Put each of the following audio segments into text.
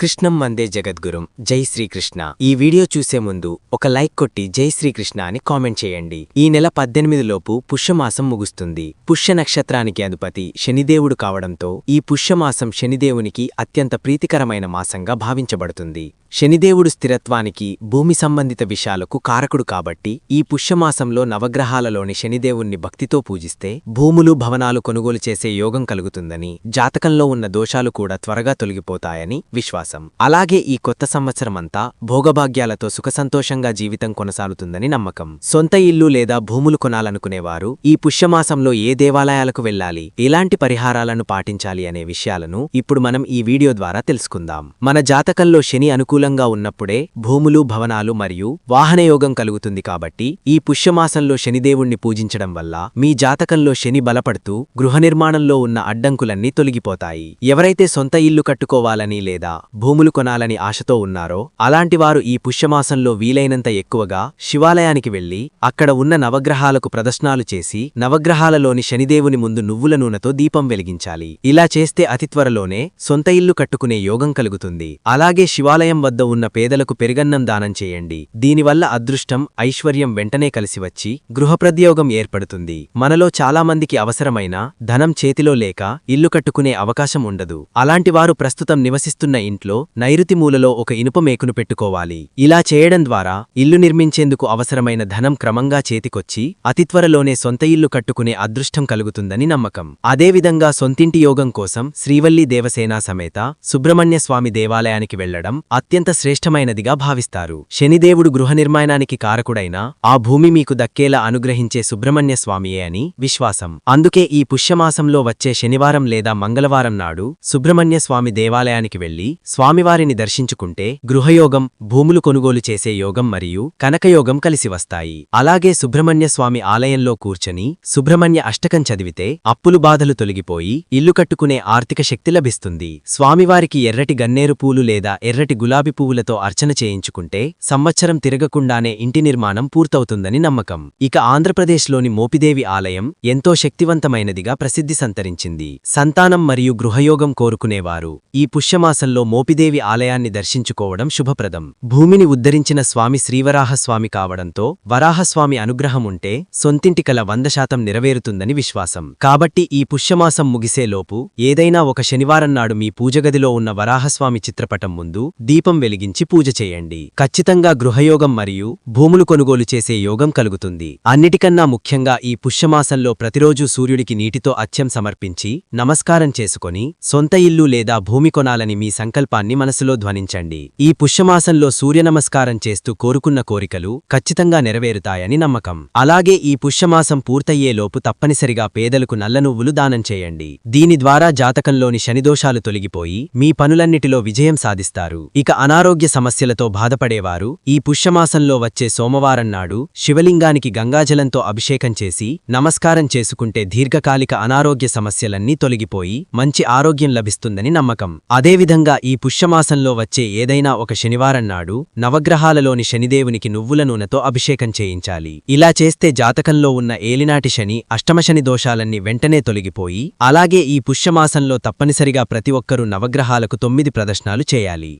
కృష్ణం మందే జగద్గురుం. జై శ్రీకృష్ణ. ఈ వీడియో చూసే ముందు ఒక లైక్ కొట్టి జై శ్రీకృష్ణ అని కామెంట్ చేయండి. ఈ నెల పద్దెనిమిదిలోపు పుష్యమాసం ముగుస్తుంది. పుష్య నక్షత్రానికి అధిపతి శనిదేవుడు కావడంతో ఈ పుష్యమాసం శనిదేవునికి అత్యంత ప్రీతికరమైన మాసంగా భావించబడుతుంది. శనిదేవుడు స్థిరత్వానికి భూమి సంబంధిత విషయాలకు కారకుడు కాబట్టి ఈ పుష్యమాసంలో నవగ్రహాలలోని శనిదేవుణ్ణి భక్తితో పూజిస్తే భూములు భవనాలు కొనుగోలు చేసే యోగం కలుగుతుందని జాతకంలో ఉన్న దోషాలు కూడా త్వరగా తొలగిపోతాయని విశ్వాసం. అలాగే ఈ కొత్త సంవత్సరమంతా భోగభాగ్యాలతో సుఖసంతోషంగా జీవితం కొనసాగుతుందని నమ్మకం. సొంత ఇల్లు లేదా భూములు కొనాలనుకునేవారు ఈ పుష్యమాసంలో ఏ దేవాలయాలకు వెళ్ళాలి ఎలాంటి పరిహారాలను పాటించాలి అనే విషయాలను ఇప్పుడు మనం ఈ వీడియో ద్వారా తెలుసుకుందాం. మన జాతకంలో శని అనుకూల అనుకూలంగా ఉన్నప్పుడే భూములు భవనాలు మరియు వాహనయోగం కలుగుతుంది కాబట్టి ఈ పుష్యమాసంలో శనిదేవుణ్ణి పూజించడం వల్ల మీ జాతకంలో శని బలపడుతూ గృహ నిర్మాణంలో ఉన్న అడ్డంకులన్నీ తొలగిపోతాయి. ఎవరైతే సొంత ఇల్లు కట్టుకోవాలని లేదా భూములు కొనాలని ఆశతో ఉన్నారో అలాంటివారు ఈ పుష్యమాసంలో వీలైనంత ఎక్కువగా శివాలయానికి వెళ్ళి అక్కడ ఉన్న నవగ్రహాలకు ప్రదర్శనాలు చేసి నవగ్రహాలలోని శనిదేవుని ముందు నువ్వుల నూనెతో దీపం వెలిగించాలి. ఇలా చేస్తే అతి త్వరలోనే సొంత ఇల్లు కట్టుకునే యోగం కలుగుతుంది. అలాగే శివాలయం వద్ద ఉన్న పేదలకు పెరుగన్నం దానం చేయండి. దీనివల్ల అదృష్టం ఐశ్వర్యం వెంటనే కలిసి వచ్చి గృహప్రద్యోగం ఏర్పడుతుంది. మనలో చాలామందికి అవసరమైన ధనం చేతిలో లేక ఇల్లు కట్టుకునే అవకాశం ఉండదు. అలాంటివారు ప్రస్తుతం నివసిస్తున్న ఇంట్లో నైరుతి మూలలో ఒక ఇనుప మేకును పెట్టుకోవాలి. ఇలా చేయడం ద్వారా ఇల్లు నిర్మించేందుకు అవసరమైన ధనం క్రమంగా చేతికొచ్చి అతి త్వరలోనే సొంత ఇల్లు కట్టుకునే అదృష్టం కలుగుతుందని నమ్మకం. అదేవిధంగా సొంతింటి యోగం కోసం శ్రీవల్లి దేవసేనా సమేత సుబ్రహ్మణ్య స్వామి దేవాలయానికి వెళ్ళడం అత్యంత అత్యంత శ్రేష్టమైనదిగా భావిస్తారు. శనిదేవుడు గృహ నిర్మాణానికి కారకుడైన ఆ భూమి మీకు దక్కేలా అనుగ్రహించే సుబ్రహ్మణ్య స్వామియే అని విశ్వాసం. అందుకే ఈ పుష్యమాసంలో వచ్చే శనివారం లేదా మంగళవారం నాడు సుబ్రహ్మణ్య స్వామి దేవాలయానికి వెళ్ళి స్వామివారిని దర్శించుకుంటే గృహయోగం భూములు కొనుగోలు చేసే యోగం మరియు కనకయోగం కలిసి వస్తాయి. అలాగే సుబ్రహ్మణ్య స్వామి ఆలయంలో కూర్చొని సుబ్రహ్మణ్య అష్టకం చదివితే అప్పులు బాధలు తొలగిపోయి ఇల్లు కట్టుకునే ఆర్థిక శక్తి లభిస్తుంది. స్వామివారికి ఎర్రటి గన్నేరు పూలు లేదా ఎర్రటి గులాబీ పువ్వులతో అర్చన చేయించుకుంటే సంవత్సరం తిరగకుండానే ఇంటి నిర్మాణం పూర్తవుతుందని నమ్మకం. ఇక ఆంధ్రప్రదేశ్లోని మోపిదేవి ఆలయం ఎంతో శక్తివంతమైనదిగా ప్రసిద్ధి సంతరించింది. సంతానం మరియు గృహయోగం కోరుకునేవారు. ఈ పుష్యమాసంలో మోపిదేవి ఆలయాన్ని దర్శించుకోవడం శుభప్రదం. భూమిని ఉద్ధరించిన స్వామి శ్రీవరాహస్వామి కావడంతో వరాహస్వామి అనుగ్రహం ఉంటే సొంతింటి కల వంద శాతం నెరవేరుతుందని విశ్వాసం. కాబట్టి ఈ పుష్యమాసం ముగిసేలోపు ఏదైనా ఒక శనివారం నాడు మీ పూజగదిలో ఉన్న వరాహస్వామి చిత్రపటం ముందు దీపం వెలిగించి పూజ చేయండి. ఖచ్చితంగా గృహయోగం మరియు భూములు కొనుగోలు చేసే యోగం కలుగుతుంది. అన్నిటికన్నా ముఖ్యంగా ఈ పుష్యమాసంలో ప్రతిరోజూ సూర్యుడికి నీటితో అత్యం సమర్పించి నమస్కారం చేసుకొని సొంత ఇల్లు లేదా భూమి కొనాలని మీ సంకల్పాన్ని మనసులో ధ్వనించండి. ఈ పుష్యమాసంలో సూర్య నమస్కారం చేస్తూ కోరుకున్న కోరికలు ఖచ్చితంగా నెరవేరుతాయని నమ్మకం. అలాగే ఈ పుష్యమాసం పూర్తయ్యేలోపు తప్పనిసరిగా పేదలకు నల్ల నువ్వులు దానం చేయండి. దీని ద్వారా జాతకంలోని శనిదోషాలు తొలగిపోయి మీ పనులన్నిటిలో విజయం సాధిస్తారు. ఇక అనారోగ్య సమస్యలతో బాధపడేవారు. ఈ పుష్యమాసంలో వచ్చే సోమవారం నాడు శివలింగానికి గంగాజలంతో అభిషేకం చేసి నమస్కారం చేసుకుంటే దీర్ఘకాలిక అనారోగ్య సమస్యలన్నీ తొలగిపోయి మంచి ఆరోగ్యం లభిస్తుందని నమ్మకం. అదేవిధంగా ఈ పుష్యమాసంలో వచ్చే ఏదైనా ఒక శనివారం నాడు నవగ్రహాలలోని శనిదేవునికి నువ్వుల నూనెతో అభిషేకం చేయించాలి. ఇలా చేస్తే జాతకంలో ఉన్న ఏలినాటి శని అష్టమశని దోషాలన్నీ వెంటనే తొలగిపోయి అలాగే ఈ పుష్యమాసంలో తప్పనిసరిగా ప్రతి ఒక్కరూ నవగ్రహాలకు తొమ్మిది ప్రదర్శనాలు చేయాలి.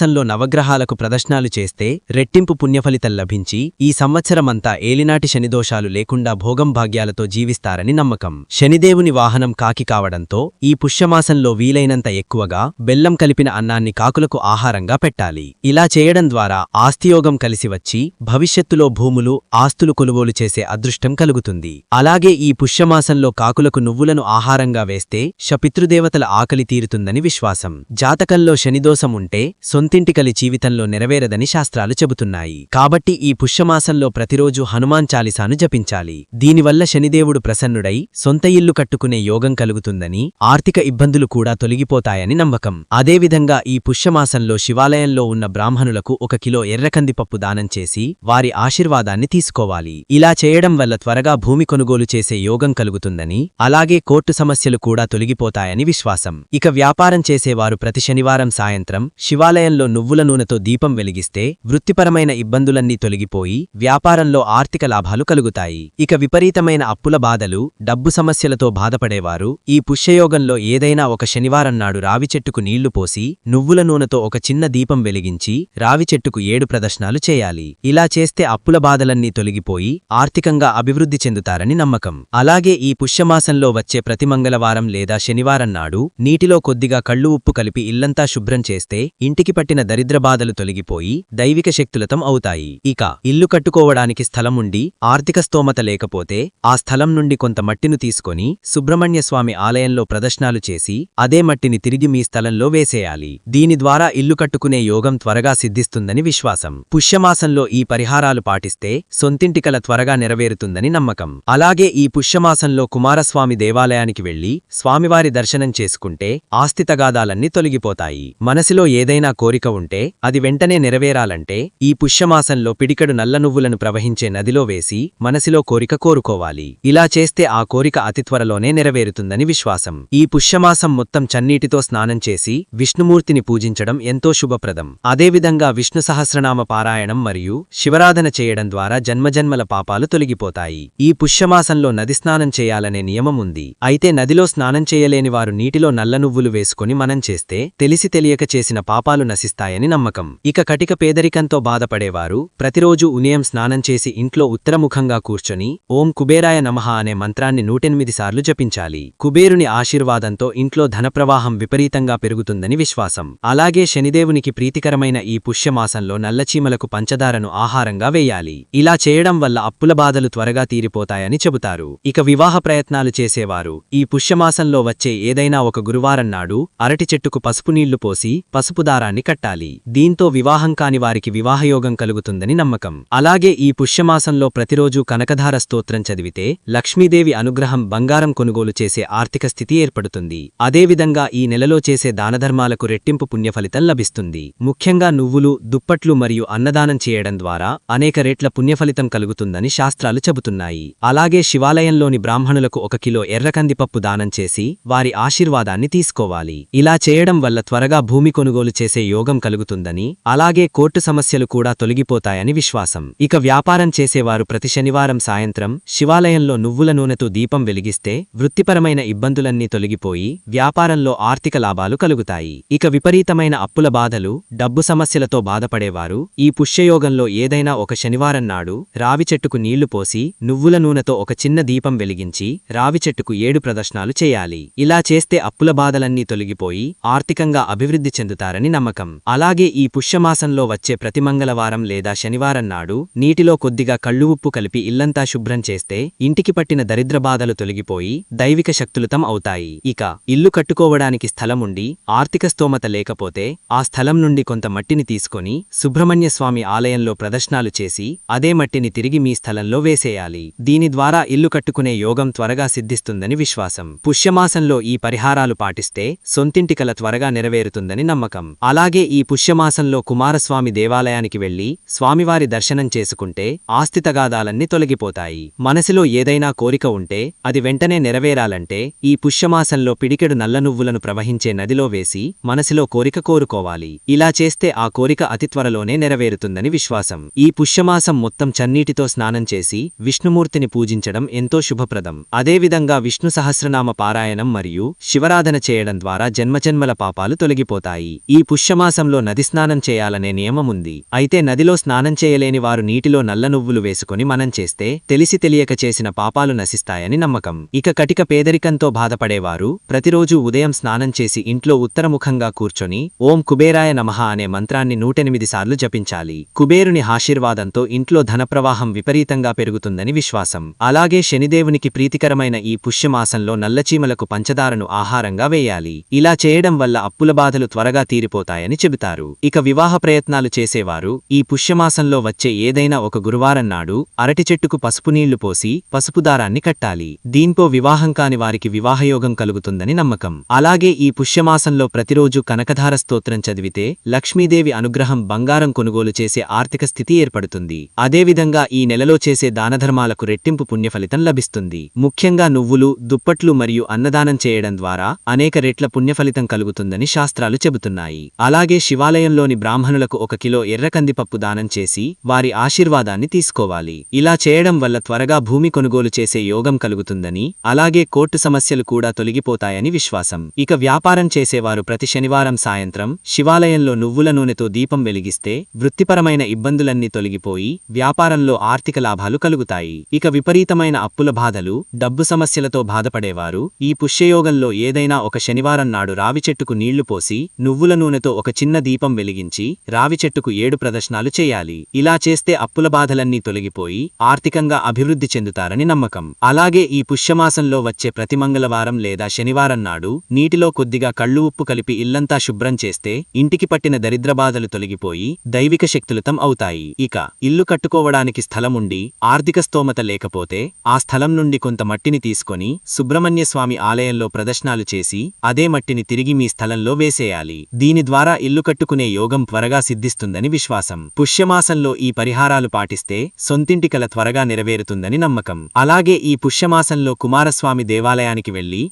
మాసంలో నవగ్రహాలకు ప్రదర్శనాలు చేస్తే రెట్టింపు పుణ్యఫలితం లభించి ఈ సంవత్సరమంతా ఏలినాటి శనిదోషాలు లేకుండా భోగం భాగ్యాలతో జీవిస్తారని నమ్మకం. శనిదేవుని వాహనం కాకి కావడంతో ఈ పుష్యమాసంలో వీలైనంత ఎక్కువగా బెల్లం కలిపిన అన్నాన్ని కాకులకు ఆహారంగా పెట్టాలి. ఇలా చేయడం ద్వారా ఆస్తియోగం కలిసి వచ్చి భవిష్యత్తులో భూములు ఆస్తులు కొనుగోలు చేసే అదృష్టం కలుగుతుంది. అలాగే ఈ పుష్యమాసంలో కాకులకు నువ్వులను ఆహారంగా వేస్తే శపితృదేవతల ఆకలి తీరుతుందని విశ్వాసం. జాతకంలో శనిదోషం ఉంటే అంతింటికలి జీవితంలో నెరవేరదని శాస్త్రాలు చెబుతున్నాయి. కాబట్టి ఈ పుష్యమాసంలో ప్రతిరోజు హనుమాన్ చాలీసాను జపించాలి. దీనివల్ల శనిదేవుడు ప్రసన్నుడై సొంత ఇల్లు కట్టుకునే యోగం కలుగుతుందని ఆర్థిక ఇబ్బందులు కూడా తొలగిపోతాయని నమ్మకం. అదేవిధంగా ఈ పుష్యమాసంలో శివాలయంలో ఉన్న బ్రాహ్మణులకు ఒక కిలో ఎర్రకందిపప్పు దానం చేసి వారి ఆశీర్వాదాన్ని తీసుకోవాలి. ఇలా చేయడం వల్ల త్వరగా భూమి కొనుగోలు చేసే యోగం కలుగుతుందని అలాగే కోర్టు సమస్యలు కూడా తొలగిపోతాయని విశ్వాసం. ఇక వ్యాపారం చేసేవారు ప్రతి శనివారం సాయంత్రం శివాలయంలో ఆలయంలో నువ్వుల నూనెతో దీపం వెలిగిస్తే వృత్తిపరమైన ఇబ్బందులన్నీ తొలగిపోయి వ్యాపారంలో ఆర్థిక లాభాలు కలుగుతాయి. ఇక విపరీతమైన అప్పుల బాధలు డబ్బు సమస్యలతో బాధపడేవారు ఈ పుష్యయోగంలో ఏదైనా ఒక శనివారం నాడు రావి చెట్టుకు నీళ్ళు పోసి నువ్వుల నూనెతో ఒక చిన్న దీపం వెలిగించి రావి చెట్టుకు ఏడు ప్రదర్శనాలు చేయాలి. ఇలా చేస్తే అప్పుల బాధలన్నీ తొలగిపోయి ఆర్థికంగా అభివృద్ధి చెందుతారని నమ్మకం. అలాగే ఈ పుష్యమాసంలో వచ్చే ప్రతి మంగళవారం లేదా శనివారం నాడు నీటిలో కొద్దిగా కళ్ళు ఉప్పు కలిపి ఇల్లంతా శుభ్రం చేస్తే ఇంటికి పట్టిన దరిద్ర బాధలు తొలగిపోయి దైవిక శక్తులతం అవుతాయి. ఇక ఇల్లు కట్టుకోవడానికి స్థలం ఉండి ఆర్థిక స్తోమత లేకపోతే ఆ స్థలం నుండి కొంత మట్టిను తీసుకొని సుబ్రహ్మణ్య స్వామి ఆలయంలో ప్రదర్శనాలు చేసి అదే మట్టిని తిరిగి మీ స్థలంలో వేసేయాలి. దీని ద్వారా ఇల్లు కట్టుకునే యోగం త్వరగా సిద్ధిస్తుందని విశ్వాసం. పుష్యమాసంలో ఈ పరిహారాలు పాటిస్తే సొంతింటికల త్వరగా నెరవేరుతుందని నమ్మకం. అలాగే ఈ పుష్యమాసంలో కుమారస్వామి దేవాలయానికి వెళ్ళి స్వామివారి దర్శనం చేసుకుంటే ఆస్తి తగాదాలన్నీ తొలగిపోతాయి. మనసులో ఏదైనా కోరిక ఉంటే అది వెంటనే నెరవేరాలంటే ఈ పుష్యమాసంలో పిడికడు నల్ల నువ్వులను ప్రవహించే నదిలో వేసి మనసిలో కోరిక కోరుకోవాలి. ఇలా చేస్తే ఆ కోరిక అతి త్వరలోనే నెరవేరుతుందని విశ్వాసం. ఈ పుష్యమాసం మొత్తం చన్నీటితో స్నానం చేసి విష్ణుమూర్తిని పూజించడం ఎంతో శుభప్రదం. అదేవిధంగా విష్ణు సహస్రనామ పారాయణం మరియు శివరాధన చేయడం ద్వారా జన్మజన్మల పాపాలు తొలగిపోతాయి. ఈ పుష్యమాసంలో నది స్నానం చేయాలనే నియమం ఉంది. అయితే నదిలో స్నానం చేయలేని వారు నీటిలో నల్ల నువ్వులు వేసుకుని మనం చేస్తే తెలిసి తెలియక చేసిన పాపాలు నశిస్తాయని నమ్మకం. ఇక కటిక పేదరికంతో బాధపడేవారు ప్రతిరోజు ఉదయం స్నానం చేసి ఇంట్లో ఉత్తరముఖంగా కూర్చొని ఓం కుబేరాయ నమః అనే మంత్రాన్ని నూటెనిమిది సార్లు జపించాలి. కుబేరుని ఆశీర్వాదంతో ఇంట్లో ధనప్రవాహం విపరీతంగా పెరుగుతుందని విశ్వాసం. అలాగే శనిదేవునికి ప్రీతికరమైన ఈ పుష్యమాసంలో నల్లచీమలకు పంచదారను ఆహారంగా వేయాలి. ఇలా చేయడం వల్ల అప్పుల బాధలు త్వరగా తీరిపోతాయని చెబుతారు. ఇక వివాహ ప్రయత్నాలు చేసేవారు. ఈ పుష్యమాసంలో వచ్చే ఏదైనా ఒక గురువారం నాడు అరటి చెట్టుకు పసుపు నీళ్ళు పోసి పసుపు దారాన్ని కట్టాలి. దీంతో వివాహం కాని వారికి వివాహయోగం కలుగుతుందని నమ్మకం. అలాగే ఈ పుష్యమాసంలో ప్రతిరోజూ కనకధార స్తోత్రం చదివితే లక్ష్మీదేవి అనుగ్రహం బంగారం కొనుగోలు చేసే ఆర్థిక స్థితి ఏర్పడుతుంది. అదేవిధంగా ఈ నెలలో చేసే దానధర్మాలకు రెట్టింపు పుణ్యఫలితం లభిస్తుంది. ముఖ్యంగా నువ్వులు దుప్పట్లు మరియు అన్నదానం చేయడం ద్వారా అనేక రేట్ల పుణ్యఫలితం కలుగుతుందని శాస్త్రాలు చెబుతున్నాయి. అలాగే శివాలయంలోని బ్రాహ్మణులకు ఒక కిలో ఎర్రకందిపప్పు దానం చేసి వారి ఆశీర్వాదాన్ని తీసుకోవాలి. ఇలా చేయడం వల్ల త్వరగా భూమి కొనుగోలు చేసే యోగం కలుగుతుందని అలాగే కోర్టు సమస్యలు కూడా తొలగిపోతాయని విశ్వాసం. ఇక వ్యాపారం చేసేవారు ప్రతి శనివారం సాయంత్రం శివాలయంలో నువ్వుల నూనెతో దీపం వెలిగిస్తే వృత్తిపరమైన ఇబ్బందులన్నీ తొలగిపోయి వ్యాపారంలో ఆర్థిక లాభాలు కలుగుతాయి. ఇక విపరీతమైన అప్పుల బాధలు డబ్బు సమస్యలతో బాధపడేవారు ఈ పుష్యయోగంలో ఏదైనా ఒక శనివారం నాడు రావి చెట్టుకు నీళ్ళు పోసి నువ్వుల నూనెతో ఒక చిన్న దీపం వెలిగించి రావి చెట్టుకు ఏడు ప్రదర్శనాలు చేయాలి. ఇలా చేస్తే అప్పుల బాధలన్నీ తొలగిపోయి ఆర్థికంగా అభివృద్ధి చెందుతారని నమ్మకం. అలాగే ఈ పుష్యమాసంలో వచ్చే ప్రతి మంగళవారం లేదా శనివారం నాడు నీటిలో కొద్దిగా కళ్ళు ఉప్పు కలిపి ఇల్లంతా శుభ్రం చేస్తే ఇంటికి పట్టిన దరిద్ర బాధలు తొలగిపోయి దైవిక శక్తులతం అవుతాయి. ఇక ఇల్లు కట్టుకోవడానికి స్థలముండి ఆర్థిక స్తోమత లేకపోతే ఆ స్థలం నుండి కొంత మట్టిని తీసుకొని సుబ్రహ్మణ్య స్వామి ఆలయంలో ప్రదర్శనాలు చేసి అదే మట్టిని తిరిగి మీ స్థలంలో వేసేయాలి. దీని ద్వారా ఇల్లు కట్టుకునే యోగం త్వరగా సిద్ధిస్తుందని విశ్వాసం. పుష్యమాసంలో ఈ పరిహారాలు పాటిస్తే సొంతింటికల త్వరగా నెరవేరుతుందని నమ్మకం. అలాగే ఈ పుష్యమాసంలో కుమారస్వామి దేవాలయానికి వెళ్ళి స్వామివారి దర్శనం చేసుకుంటే ఆస్తి తగాదాలన్నీ తొలగిపోతాయి. మనసులో ఏదైనా కోరిక ఉంటే అది వెంటనే నెరవేరాలంటే ఈ పుష్యమాసంలో పిడికెడు నల్ల నువ్వులను ప్రవహించే నదిలో వేసి మనసులో కోరిక కోరుకోవాలి. ఇలా చేస్తే ఆ కోరిక అతి త్వరలోనే నెరవేరుతుందని విశ్వాసం. ఈ పుష్యమాసం మొత్తం చన్నీటితో స్నానం చేసి విష్ణుమూర్తిని పూజించడం ఎంతో శుభప్రదం. అదేవిధంగా విష్ణు సహస్రనామ పారాయణం మరియు శివరాధన చేయడం ద్వారా జన్మజన్మల పాపాలు తొలగిపోతాయి. ఈ పుష్యమాసంలో నది స్నానం చేయాలనే నియమముంది. అయితే నదిలో స్నానం చేయలేని వారు నీటిలో నల్ల నువ్వులు వేసుకుని మనం చేస్తే తెలిసి తెలియక చేసిన పాపాలు నశిస్తాయని నమ్మకం. ఇక కటిక పేదరికంతో బాధపడేవారు ప్రతిరోజూ ఉదయం స్నానం చేసి ఇంట్లో ఉత్తరముఖంగా కూర్చొని ఓం కుబేరాయ నమః అనే మంత్రాన్ని నూటెనిమిది సార్లు జపించాలి. కుబేరుని ఆశీర్వాదంతో ఇంట్లో ధనప్రవాహం విపరీతంగా పెరుగుతుందని విశ్వాసం. అలాగే శనిదేవునికి ప్రీతికరమైన ఈ పుష్యమాసంలో నల్లచీమలకు పంచదారను ఆహారంగా వేయాలి. ఇలా చేయడం వల్ల అప్పుల బాధలు త్వరగా తీరిపోతాయని చెబుతారు. ఇక వివాహ ప్రయత్నాలు చేసేవారు. ఈ పుష్యమాసంలో వచ్చే ఏదైనా ఒక గురువారం నాడు అరటి చెట్టుకు పసుపు నీళ్ళు పోసి పసుపు దారాన్ని కట్టాలి. దీంతో వివాహం కాని వారికి వివాహయోగం కలుగుతుందని నమ్మకం. అలాగే ఈ పుష్యమాసంలో ప్రతిరోజు కనకధార స్తోత్రం చదివితే లక్ష్మీదేవి అనుగ్రహం బంగారం కొనుగోలు చేసే ఆర్థిక స్థితి ఏర్పడుతుంది. అదేవిధంగా ఈ నెలలో చేసే దానధర్మాలకు రెట్టింపు పుణ్యఫలితం లభిస్తుంది. ముఖ్యంగా నువ్వులు దుప్పట్లు మరియు అన్నదానం చేయడం ద్వారా అనేక రెట్ల పుణ్యఫలితం కలుగుతుందని శాస్త్రాలు చెబుతున్నాయి. అలా అలాగే శివాలయంలోని బ్రాహ్మణులకు ఒక కిలో ఎర్రకందిపప్పు దానం చేసి వారి ఆశీర్వాదాన్ని తీసుకోవాలి. ఇలా చేయడం వల్ల త్వరగా భూమి కొనుగోలు చేసే యోగం కలుగుతుందని అలాగే కోర్టు సమస్యలు కూడా తొలగిపోతాయని విశ్వాసం. ఇక వ్యాపారం చేసేవారు ప్రతి శనివారం సాయంత్రం శివాలయంలో నువ్వుల నూనెతో దీపం వెలిగిస్తే వృత్తిపరమైన ఇబ్బందులన్నీ తొలగిపోయి వ్యాపారంలో ఆర్థిక లాభాలు కలుగుతాయి. ఇక విపరీతమైన అప్పుల బాధలు డబ్బు సమస్యలతో బాధపడేవారు ఈ పుష్యయోగంలో ఏదైనా ఒక శనివారం నాడు రావి చెట్టుకు నీళ్ళు పోసి నువ్వుల నూనెతో ఒక చిన్న దీపం వెలిగించి రావి చెట్టుకు ఏడు ప్రదర్శనాలు చేయాలి. ఇలా చేస్తే అప్పుల బాధలన్నీ తొలగిపోయి ఆర్థికంగా అభివృద్ధి చెందుతారని నమ్మకం. అలాగే ఈ పుష్యమాసంలో వచ్చే ప్రతి మంగళవారం లేదా శనివారం నాడు నీటిలో కొద్దిగా కళ్ళు ఉప్పు కలిపి ఇల్లంతా శుభ్రం చేస్తే ఇంటికి పట్టిన దరిద్రబాధలు తొలగిపోయి దైవిక శక్తులతం అవుతాయి. ఇక ఇల్లు కట్టుకోవడానికి స్థలముండి ఆర్థిక స్తోమత లేకపోతే ఆ స్థలం నుండి కొంత మట్టిని తీసుకొని సుబ్రహ్మణ్య స్వామి ఆలయంలో ప్రదర్శనాలు చేసి అదే మట్టిని తిరిగి మీ స్థలంలో వేసేయాలి. దీని ద్వారా ఇల్లు కట్టుకునే యోగం త్వరగా సిద్ధిస్తుందని విశ్వాసం. పుష్యమాసంలో ఈ పరిహారాలు పాటిస్తే సొంతింటి కల త్వరగా నెరవేరుతుందని నమ్మకం. అలాగే ఈ పుష్యమాసంలో కుమారస్వామి దేవాలయానికి వెళ్ళి